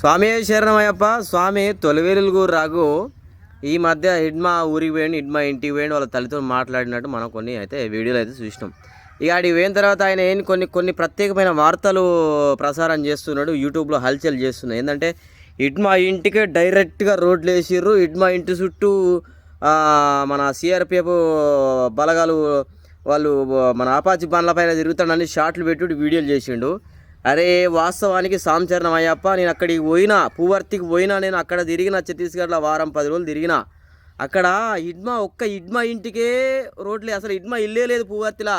స్వామి శరణమయ్యప్ప స్వామి తొలివేలుగు రాగు ఈ మధ్య ఇడ్మా ఊరికి పోయిండు ఇడ్మా ఇంటికి పోయిండు వాళ్ళ తల్లితో మాట్లాడినట్టు మనం కొన్ని అయితే వీడియోలు అయితే చూసినాం. ఇక ఆడికి పోయిన తర్వాత ఆయన ఏం కొన్ని కొన్ని ప్రత్యేకమైన వార్తలు ప్రసారం చేస్తున్నాడు యూట్యూబ్లో హల్చల్ చేస్తున్నాయి ఏంటంటే హిడ్మా ఇంటికే డైరెక్ట్గా రోడ్లు వేసిర్రు హిడ్మా ఇంటి చుట్టూ మన సిఆర్పిఎఫ్ బలగాలు వాళ్ళు మన ఆపాచి బండ్ల పైన తిరుగుతాడని షార్ట్లు పెట్టి వీడియోలు చేసిండు. అరే వాస్తవానికి సాంచరణం అయ్యప్ప నేను అక్కడికి పోయినా పువర్తికి పోయినా నేను అక్కడ తిరిగిన ఛత్తీస్గఢ్లో వారం పది రోజులు తిరిగిన. అక్కడ ఇడ్మా ఒక్క ఇడ్మా ఇంటికే రోడ్లే అసలు ఇడ్మా ఇల్లే లేదు పువర్తిలా.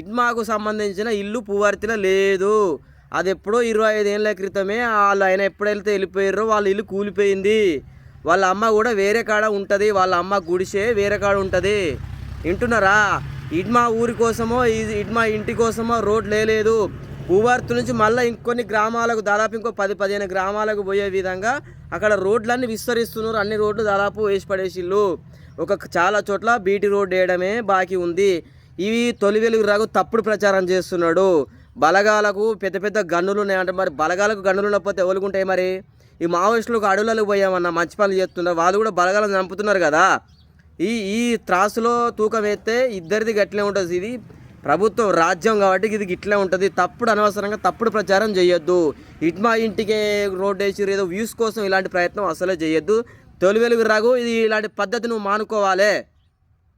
ఇడ్మాకు సంబంధించిన ఇల్లు పువర్తిలో లేదు. అది ఎప్పుడో ఇరవై ఐదేళ్ళ క్రితమే వాళ్ళు ఆయన ఎప్పుడైతే వెళ్ళిపోయారో వాళ్ళ ఇల్లు కూలిపోయింది. వాళ్ళ అమ్మ కూడా వేరే కాడ ఉంటుంది వాళ్ళ అమ్మ గుడిసే వేరే కాడ ఉంటుంది. వింటున్నారా? ఇడ్మా ఊరి కోసమో ఇది ఇడ్మా ఇంటి కోసమో రోడ్ లేదు. పువర్తి నుంచి మళ్ళీ ఇంకొన్ని గ్రామాలకు దాదాపు ఇంకో పది పదిహేను గ్రామాలకు పోయే విధంగా అక్కడ రోడ్లన్నీ విస్తరిస్తున్నారు. అన్ని రోడ్లు దాదాపు వేసి పడేసిళ్ళు ఒక చాలా చోట్ల బీటీ రోడ్ వేయడమే బాకీ ఉంది. ఇవి తొలి వెలుగు రాగు తప్పుడు ప్రచారం చేస్తున్నాడు. బలగాలకు పెద్ద పెద్ద గన్నులు ఉన్నాయంటే. మరి బలగాలకు గన్నులు ఉన్నపోతే ఎవరుకుంటాయి మరి? ఈ మావోయిస్టులకు అడవులకు పోయామన్న మంచి పనులు చేస్తున్నారు. వాళ్ళు కూడా బలగాలను చంపుతున్నారు కదా. ఈ ఈ త్రాసులో తూకం వేస్తే ఇద్దరిది గట్లే ఉంటుంది. ఇది ప్రభుత్వం రాజ్యం కాబట్టి ఇది గిట్లే ఉంటుంది. తప్పుడు అనవసరంగా తప్పుడు ప్రచారం చేయొద్దు. ఇట్మా ఇంటికే రోడ్ వేసి ఏదో వ్యూస్ కోసం ఇలాంటి ప్రయత్నం అసలే చేయొద్దు. తొలి వెలుగు రాగు ఇది ఇలాంటి పద్ధతి నువ్వు మానుకోవాలి.